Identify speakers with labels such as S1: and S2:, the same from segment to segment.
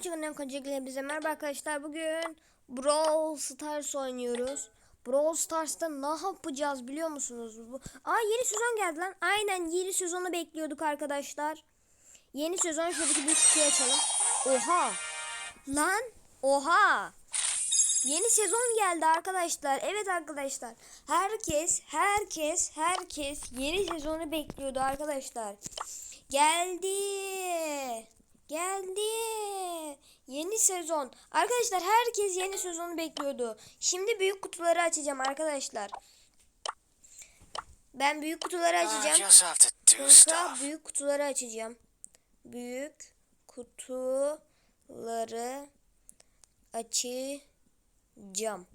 S1: çıkın öncelikle bize merhaba arkadaşlar. Bugün Brawl Stars oynuyoruz. Brawl Stars'ta ne yapacağız biliyor musunuz? Bu... Aa yeni sezon geldi lan. Aynen yeni sezonu bekliyorduk arkadaşlar. Yeni sezon şuradaki bir kutuyu açalım. Oha. Lan. Oha. Yeni sezon geldi arkadaşlar. Evet arkadaşlar. Herkes, herkes, herkes yeni sezonu bekliyordu arkadaşlar. Geldi. Geldi. Yeni sezon. Arkadaşlar herkes yeni sezonu bekliyordu. Şimdi büyük kutuları açacağım arkadaşlar. Ben büyük kutuları açacağım. Sonra büyük kutuları açacağım. Büyük kutuları açacağım.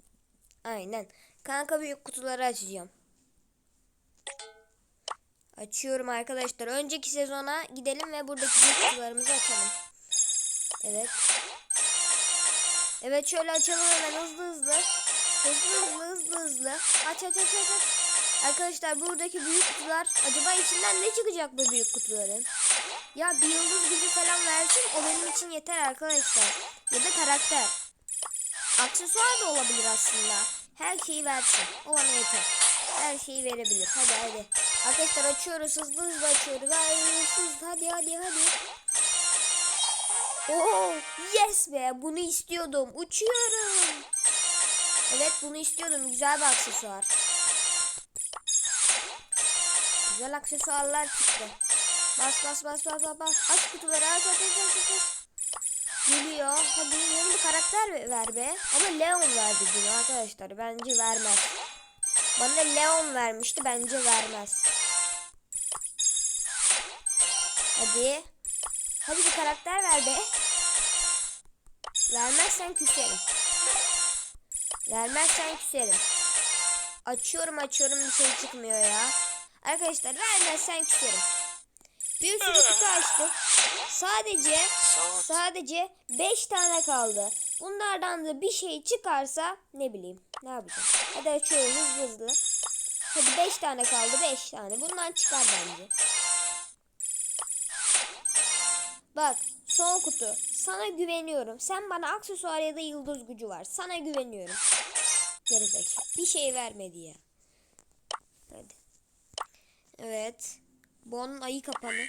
S1: Aynen. Kanka büyük kutuları açacağım. Açıyorum arkadaşlar. Önceki sezona gidelim ve buradaki kutularımızı açalım. Evet. Evet şöyle açalım hemen hızlı hızlı. Hızlı hızlı hızlı hızlı. Aç aç aç aç. aç. Arkadaşlar buradaki büyük kutular acaba içinden ne çıkacak bu büyük kutuların? Ya bir yıldız gücü falan versin o benim için yeter arkadaşlar. Ya da karakter. Aksesuar da olabilir aslında. Her şeyi versin. O bana yeter. Her şeyi verebilir. Hadi hadi. Arkadaşlar açıyoruz. Hızlı hızlı açıyoruz. Ay hızlı hadi hadi hadi. Oo yes be bunu istiyordum. Uçuyorum. Evet bunu istiyordum. Güzel bir aksesuar. Güzel aksesuarlar çıktı. Bas bas bas bas bas bas. Aç kutuları aç aç aç aç aç. Geliyor. Hadi yeni bir karakter ver- be. Ama Leon verdi dün arkadaşlar. Bence vermez. Bana Leon vermişti. Bence vermez. Hadi. Hadi bir karakter ver be. Vermezsen küserim. Vermezsen küserim. Açıyorum açıyorum bir şey çıkmıyor ya. Arkadaşlar vermezsen küserim. Bir sürü kutu açtık. Sadece sadece 5 tane kaldı. Bunlardan da bir şey çıkarsa ne bileyim ne yapacağım. Hadi açıyorum hızlı hızlı. Hadi 5 tane kaldı 5 tane. Bundan çıkar bence. Bak son kutu. Sana güveniyorum. Sen bana aksesuar ya da yıldız gücü var. Sana güveniyorum. Gerizekalı. Bir şey vermedi ya. Hadi. Evet. Bon'un ayı kapanı.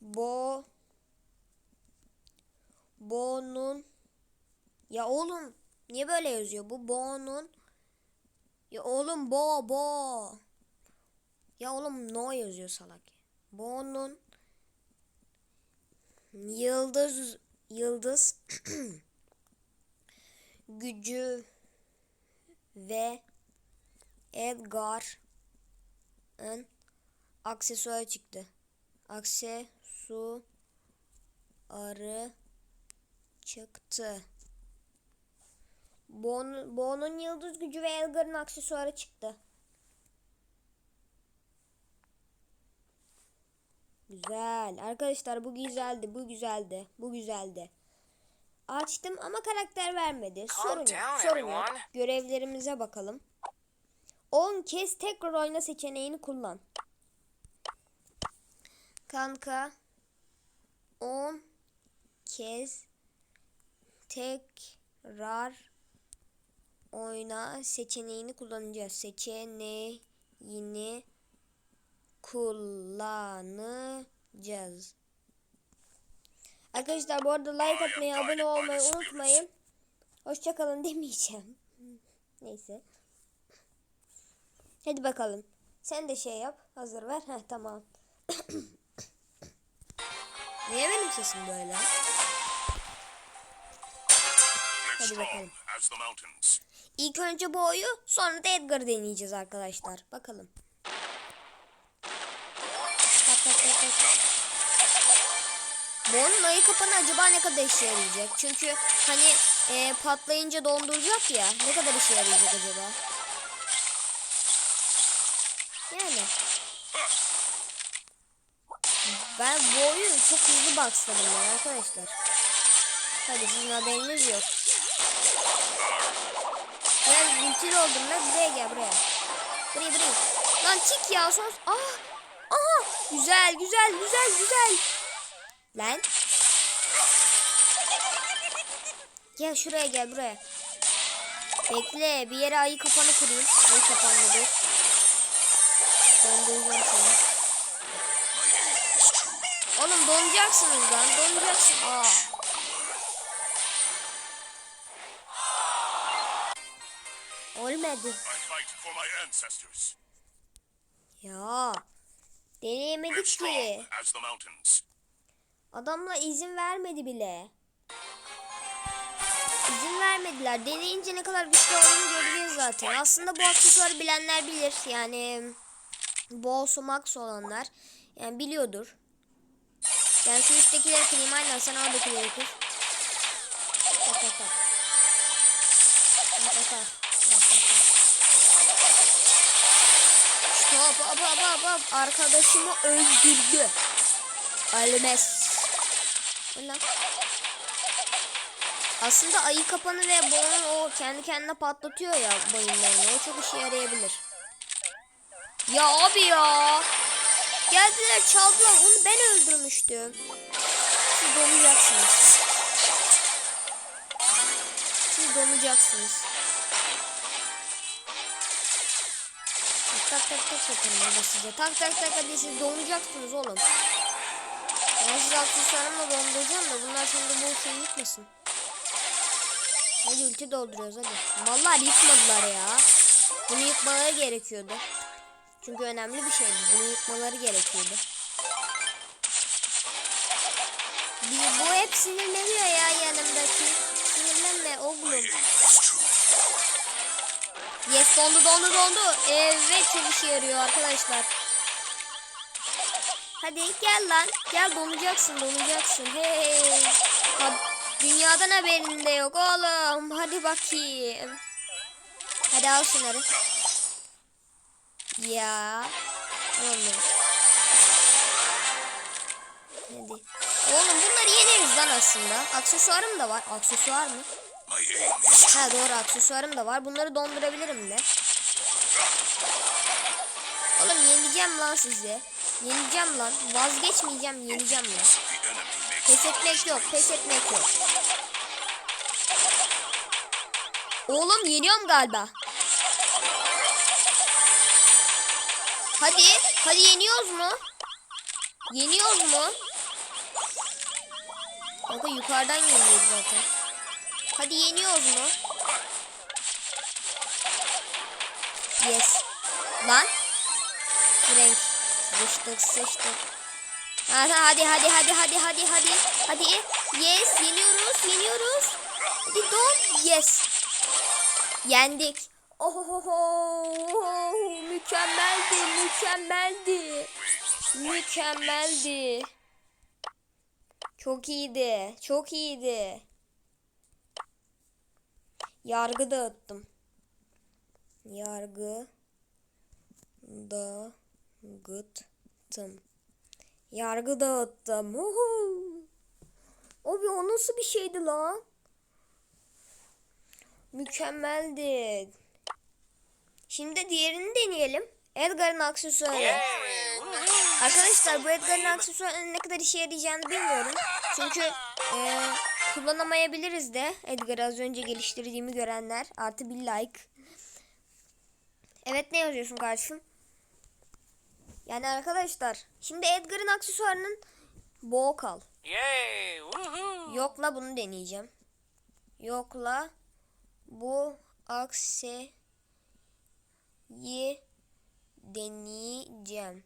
S1: Bo Bo'nun Ya oğlum niye böyle yazıyor? Bu Bo'nun Ya oğlum Bo Bo Ya oğlum no yazıyor salak. Bo'nun Yıldız Yıldız Gücü Ve Edgar'ın aksesuarı çıktı. Aksesuarı çıktı. Bon, Bon'un yıldız gücü ve Elgar'ın aksesuarı çıktı. Güzel. Arkadaşlar bu güzeldi. Bu güzeldi. Bu güzeldi. Açtım ama karakter vermedi. Sorun yok. Sorun yok. Görevlerimize bakalım. 10 kez tekrar oyna seçeneğini kullan. Kanka 10 kez tekrar oyna seçeneğini kullanacağız. Seçeneğini kullanacağız. Arkadaşlar bu arada like atmayı, abone olmayı unutmayın. Hoşçakalın demeyeceğim. Neyse. Hadi bakalım. Sen de şey yap. Hazır ver. Heh tamam. Niye benim sesim böyle? Hadi bakalım. İlk önce Bo'yu sonra da Edgar'ı deneyeceğiz arkadaşlar. Bakalım. Tak tak tak tak. Bo'nun ayı kapanı acaba ne kadar işe yarayacak? Çünkü hani e, patlayınca donduracak ya. Ne kadar işe yarayacak acaba? Yani. Ben bu oyunu çok hızlı baksladım ben arkadaşlar. Hadi sizin haberiniz yok. Gel ultili oldum lan buraya gel buraya. Buraya buraya. Lan çık ya son. Ah Aha güzel güzel güzel güzel. Lan. Gel şuraya gel buraya. Bekle bir yere ayı kapanı kurayım. Ayı kapanı dur. Donduracağım seni. Oğlum donacaksınız lan donacaksın. Aa. Olmadı.
S2: I fight for my ancestors.
S1: Ya. Deneyemedik ki. Adamla izin vermedi bile. İzin vermediler. Deneyince ne kadar güçlü olduğunu göreceğiz zaten. Aslında bu aksesuarı bilenler bilir. Yani Boğsu Max olanlar. Yani biliyordur. Ben şu üsttekileri kırayım. Aynen sen oradakileri kır. Tak tak tak. Tak tak tak. Bak bak bak. Stop hop. Arkadaşımı öldürdü. Ölmez. Aslında ayı kapanı ve boğanın o kendi kendine patlatıyor ya bayınlarını. O çok işe yarayabilir. Ya abi ya. Geldiler çaldılar. Onu ben öldürmüştüm. Siz donacaksınız. Siz donacaksınız. Tak tak tak yaparım orada size. Tak tak tak hadi siz donacaksınız oğlum. Ben size aksesuarımla donduracağım da bunlar şimdi bu şeyi yıkmasın. Hadi ulti dolduruyoruz hadi. Vallahi yıkmadılar ya. Bunu yıkmaları gerekiyordu. Çünkü önemli bir şeydi. Bunu yıkmaları gerekiyordu. Bu hep sinirleniyor ya yanımdaki. Sinirlenme oğlum. Yes dondu dondu dondu. Evet çok işe yarıyor arkadaşlar. Hadi gel lan. Gel donacaksın donacaksın. Hey. Ha, dünyadan haberin de yok oğlum. Hadi bakayım. Hadi al şunları. Ya. Oğlum. Hadi. Oğlum bunları yeneriz lan aslında. Aksesuarım da var. Aksesuar mı? Ha doğru aksesuarım da var. Bunları dondurabilirim de. Oğlum yeneceğim lan sizi. Yeneceğim lan. Vazgeçmeyeceğim yeneceğim lan. Pes etmek yok. Pes etmek yok. Oğlum yeniyorum galiba. Hadi. Hadi yeniyoruz mu? Yeniyoruz mu? Kanka yukarıdan yeniyoruz zaten. Hadi yeniyoruz mu? Yes. Lan. Frank. Sıçtık sıçtık. Hadi hadi hadi hadi hadi hadi hadi. Hadi. Yes yeniyoruz yeniyoruz. Hadi don. Yes. Yendik. Ohohoho. Mükemmeldi mükemmeldi. Mükemmeldi. Çok iyiydi. Çok iyiydi. Yargı dağıttım. Yargı dağıttım. Yargı dağıttım. Uhu. Abi o nasıl bir şeydi lan? Mükemmeldi. Şimdi diğerini deneyelim. Edgar'ın aksesuarı. Arkadaşlar bu Edgar'ın aksesuarının ne kadar işe yarayacağını bilmiyorum. Çünkü e, kullanamayabiliriz de Edgar'ı az önce geliştirdiğimi görenler. Artı bir like. Evet ne yazıyorsun kardeşim? Yani arkadaşlar şimdi Edgar'ın aksesuarının boğ kal. Yokla bunu deneyeceğim. Yokla bu akseyi deneyeceğim.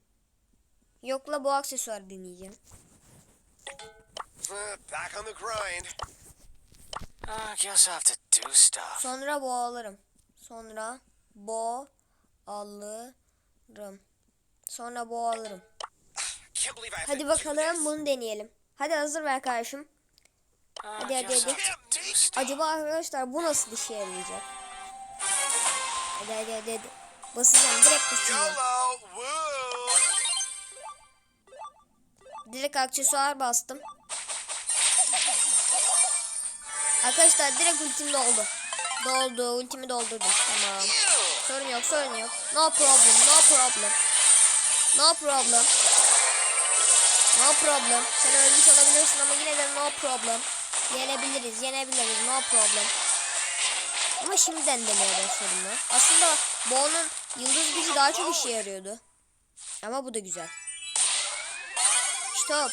S1: Yokla bu aksesuarı deneyeceğim.
S3: Uh, back on the grind.
S4: I guess I have to do stuff.
S1: Sonra bu alırım. Sonra bu alırım. Sonra bu alırım.
S3: Can't believe I have
S1: Hadi bakalım bunu deneyelim. Hadi hazır ver kardeşim. Hadi, hadi, hadi. Acaba arkadaşlar bu nasıl işe yarayacak? Hadi hadi hadi hadi. Basacağım direkt basacağım. Direkt aksesuar bastım. Arkadaşlar direkt ultim doldu. Doldu. Ultimi doldurdum. Tamam. Sorun yok sorun yok. No problem no problem. No problem. No problem. Sen ölmüş olabilirsin ama yine de no problem. Yenebiliriz, yenebiliriz. No problem. Ama şimdiden demeye başladım ben. Aslında Bo'nun yıldız gücü daha çok işe yarıyordu. Ama bu da güzel. Stop.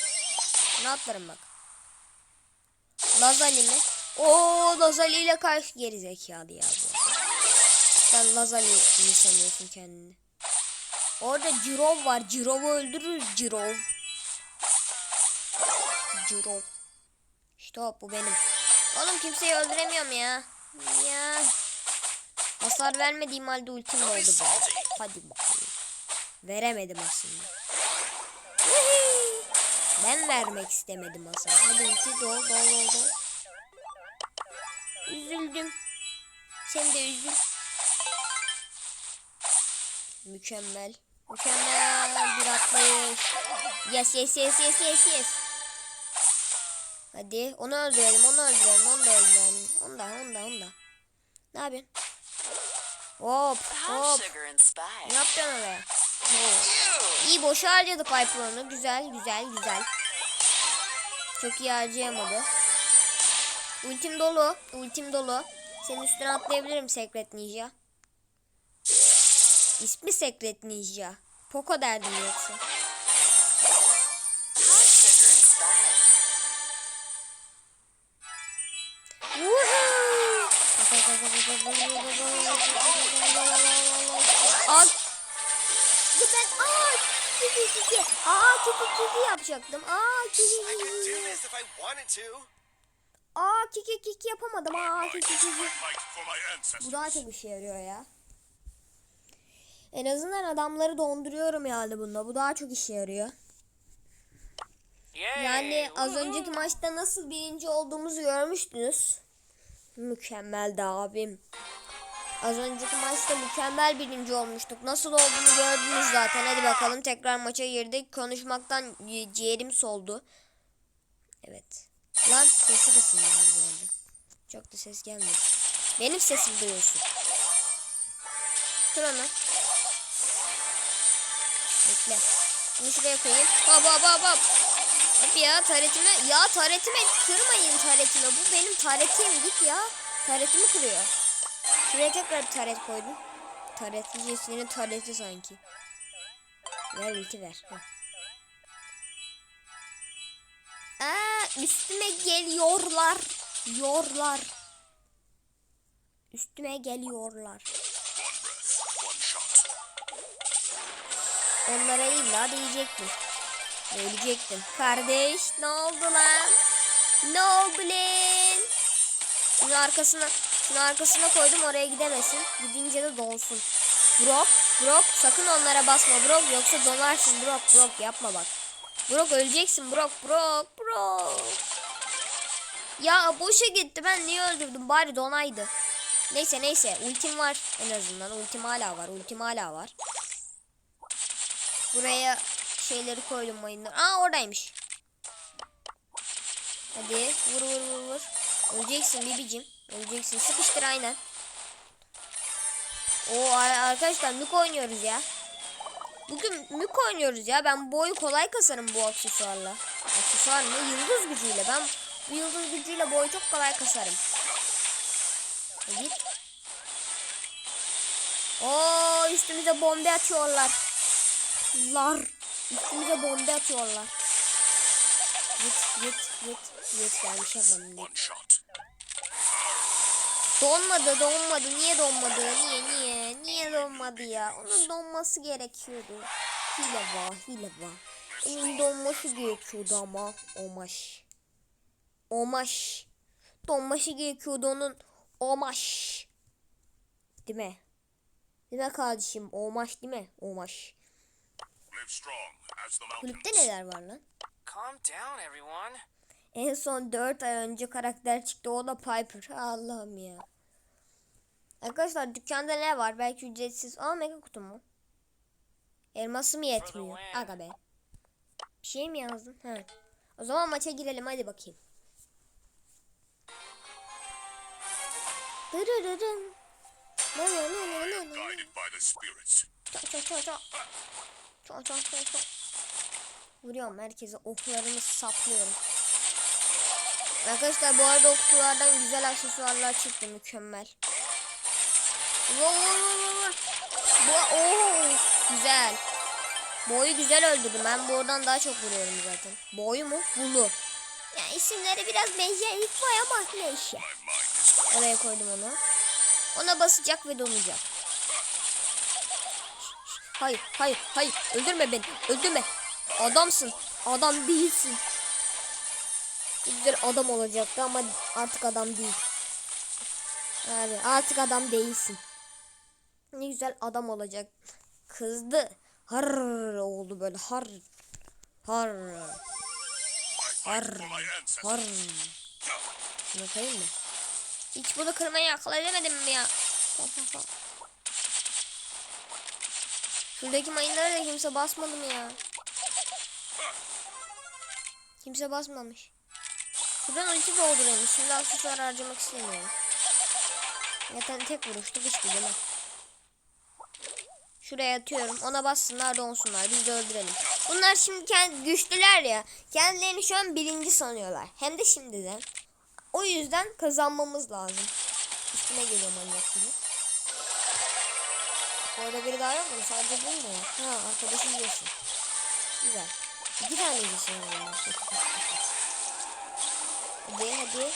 S1: Ne atlarım bak. Lazali mi? Oo Lazali ile karşı geri zekalı ya bu. Sen Lazali mi sanıyorsun kendini? Orada Cirov var. Cirov'u öldürürüz Cirov. Cirov. Stop bu benim. Oğlum kimseyi öldüremiyorum ya. Ya. Hasar vermediğim halde ultim oldu be. Hadi bakalım. Veremedim aslında. Ben vermek istemedim hasar. Hadi ulti dol dol dol dol. Üzüldüm. Sen de üzül. Mükemmel. Mükemmel bir atlayış. Yes yes yes yes yes yes. Hadi onu öldürelim onu öldürelim onu da öldürelim. Onu da onu da onu da. Ne yapıyorsun? Hop hop. Ne yapacaksın oraya? Hop. İyi boşa harcadı Piper onu. Güzel güzel güzel. Çok iyi harcayamadı. Ultim dolu. Ultim dolu. Senin üstüne atlayabilirim Secret Ninja. İsmi Secret Ninja. Poco derdim yoksa. Ya ben aa kiki kiki aa kiki kiki yapacaktım. Aa kiki kiki. Aa kiki kiki yapamadım. Aa
S2: for my ancestors.
S1: Bu daha çok işe yarıyor ya. En azından adamları donduruyorum yani bunda. Bu daha çok işe yarıyor. Yani az önceki maçta nasıl birinci olduğumuzu görmüştünüz. Mükemmeldi abim. Az önceki maçta mükemmel birinci olmuştuk. Nasıl olduğunu gördünüz zaten. Hadi bakalım tekrar maça girdik. Konuşmaktan ciğerim soldu. Evet. Lan sesi kısın ya bu arada. Çok da ses gelmiyor. Benim sesimi duyuyorsun. Kır onu. Bekle. Bunu şuraya koyayım. Hop hop hop hop. Hop ya taretime. Ya taretime kırmayın taretime. Bu benim taretim. Git ya. Taretimi kırıyor. Şuraya tekrar bir taret koydum. Taretli senin tareti sanki. Ver ulti ver. Heh. Aa, üstüme geliyorlar. Yorlar. Üstüme geliyorlar. Onlara illa diyecektim. Ölecektim. Kardeş ne oldu lan? Ne oldu lan? Şunu arkasına, şunu arkasına koydum oraya gidemesin. Gidince de donsun. Brock, Brock sakın onlara basma Brock yoksa donarsın Brock, Brock yapma bak. Brock öleceksin Brock, Brock, Brock. Ya boşa gitti ben niye öldürdüm bari donaydı. Neyse neyse ultim var en azından ultim hala var ultim hala var. Buraya şeyleri koydum mayınları. Aa oradaymış. Hadi vur vur vur vur. Öleceksin bibicim. Öleceksin. Sıkıştır aynen. Ar- arkadaşlar mük oynuyoruz ya. Bugün mük oynuyoruz ya. Ben boyu kolay kasarım bu aksesuarla. Aksesuar mı? Yıldız gücüyle. Ben bu yıldız gücüyle boyu çok kolay kasarım. E Git. Oo üstümüze bombe atıyorlar. Lar. Üstümüze bombe atıyorlar. Git git git. Git gelmiş yapmadım.
S2: One shot.
S1: Donmadı donmadı. Niye donmadı? Niye niye? Niye donmadı ya? Onun donması gerekiyordu. Hile var hile var. Onun donması gerekiyordu ama. Omaş. Omaş. Donması gerekiyordu onun. Omaş. Değil mi? Değil mi kardeşim? Omaş değil mi? Omaş. Kulüpte neler var lan?
S5: Calm down, everyone.
S1: En son 4 ay önce karakter çıktı. O da Piper. Allah'ım ya. Arkadaşlar dükkanda ne var? Belki ücretsiz. Aa mega kutu mu? Elması mı yetmiyor? Aga be. Bir şey mi yazdın? He. O zaman maça girelim hadi bakayım. Dırırırın. Na na.
S2: Guided by the spirits.
S1: Ça, ça, ça, ça. Çok çok çok çok. Vuruyorum herkese oklarımı saplıyorum. Arkadaşlar bu arada o kutulardan güzel aksesuarlar çıktı mükemmel. Ooo güzel. Boyu güzel öldürdüm. Ben bu oradan daha çok vuruyorum zaten. Boyu mu? Bulu. Ya isimleri biraz benzerlik var ama
S2: is clear.
S1: Oraya koydum onu. Ona basacak ve donacak. Hayır, hayır, hayır. Öldürme beni. Öldürme. Adamsın. Adam değilsin. Güzel adam olacaktı ama artık adam değil. Abi artık adam değilsin. Ne güzel adam olacak. Kızdı. Har oldu böyle har. Har. Har. Har. Şunu koyayım mı? Hiç bunu kırmayı akıl edemedim mi ya? Şuradaki mayınlara da kimse basmadı mı ya? Kimse basmamış. Şuradan ulti doldurayım. Şimdi aksesuar harcamak istemiyorum. Zaten tek vuruştu işte değil mi? Şuraya atıyorum. Ona bassınlar donsunlar. Biz de öldürelim. Bunlar şimdi kendi güçlüler ya. Kendilerini şu an birinci sanıyorlar. Hem de şimdiden. O yüzden kazanmamız lazım. Üstüne geliyor manyak gibi. Orada biri daha yok mu? Sadece bu mu? Ha arkadaşı yiyorsun. Güzel. İki tane yiyorsun yani. Hadi hadi.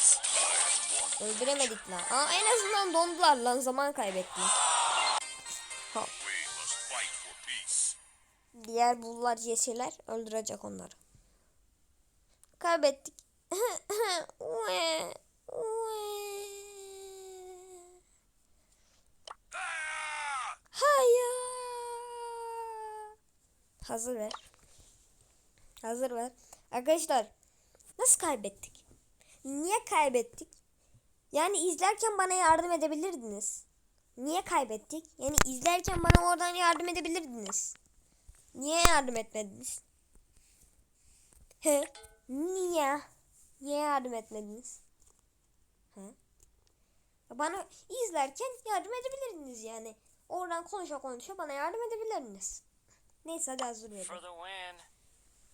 S1: Öldüremedik lan. Aa en azından dondular lan zaman kaybettiler. Diğer bullar yeseler öldürecek onları. Kaybettik. Hayır. Hazır ver. Hazır ver. Arkadaşlar nasıl kaybettik? Niye kaybettik? Yani izlerken bana yardım edebilirdiniz. Niye kaybettik? Yani izlerken bana oradan yardım edebilirdiniz. Niye yardım etmediniz? He? Niye? Niye yardım etmediniz? He? Bana izlerken yardım edebilirdiniz yani. Oradan konuşa konuşa bana yardım edebilirdiniz. Neyse hadi hazır verin.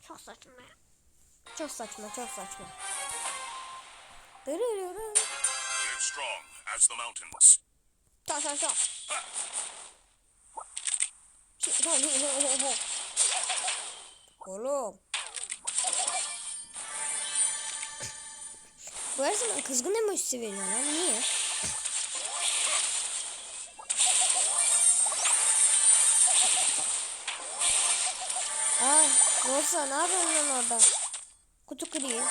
S1: Çok saçma ya. Çok saçma, çok saçma. Dırırırım.
S2: Live strong as the mountains.
S1: Ho, ho, ho, ho, ho. Oğlum. Bu her zaman kızgın emojisi veriyor lan. Niye? Aa, Rosa ne yapıyorsun orada? Kutu kırayım.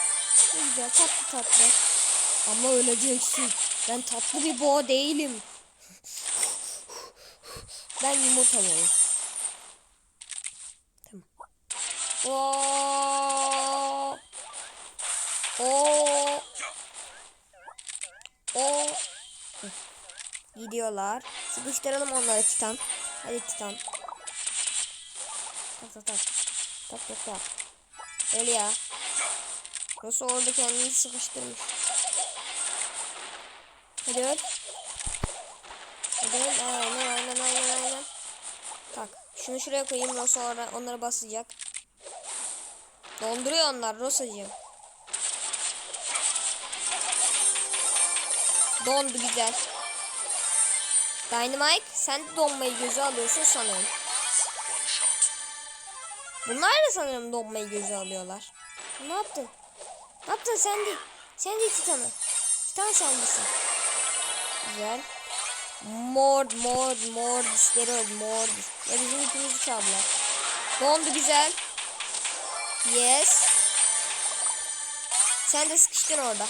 S1: Ne güzel tatlı tatlı. Ama öleceksin. Ben tatlı bir boğa değilim. Ben yumurta boğayım. Tamam. Oo. Oo. Oo. Gidiyorlar. Sıkıştıralım onları Titan. Hadi Titan. Tak tak tak. Tak tak tak. Öyle ya. Nasıl orada kendini sıkıştırmış. Hadi öl. Hadi öl. Aynen aynen aynen aynen. Tak. Şunu şuraya koyayım. Rosa orada onları basacak. Donduruyor onlar Rosacığım. Dondu güzel. Dynamite sen de donmayı göze alıyorsun sanırım. Bunlar da sanırım donmayı göze alıyorlar. Ne yaptın? Ne yaptın sen değil. Sen değil Titan'ı. Titan sendesin. Güzel. Mord, mord, mord, steroid, mord. Ya bizim ipimizi çaldılar. Dondu güzel. Yes. Sen de sıkıştın orada.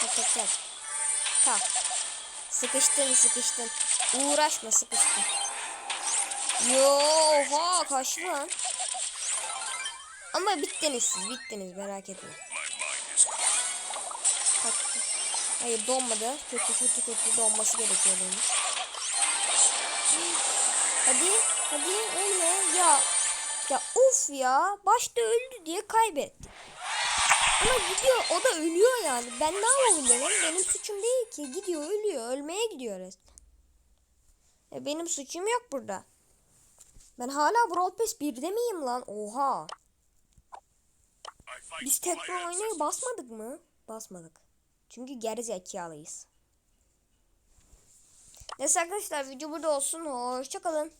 S1: Tak tak tak. Tak. Sıkıştın sıkıştın. Uğraşma sıkıştın. Yo oha kaçtı lan. Ama bittiniz siz bittiniz merak etme. Taktı. Hayır donmadı. Kötü kötü kötü donması gerekiyor benim. Hadi hadi ölme ya. Ya uf ya başta öldü diye kaybetti. Ama gidiyor o da ölüyor yani. Ben ne yapabilirim? Benim suçum değil ki. Gidiyor ölüyor. Ölmeye gidiyor resmen. E benim suçum yok burada. Ben hala Brawl Pass 1'de miyim lan? Oha. Biz tekrar
S2: ancestors.
S1: basmadık mı? Basmadık. Çünkü geri zekalıyız. Neyse arkadaşlar video burada olsun. Hoşçakalın.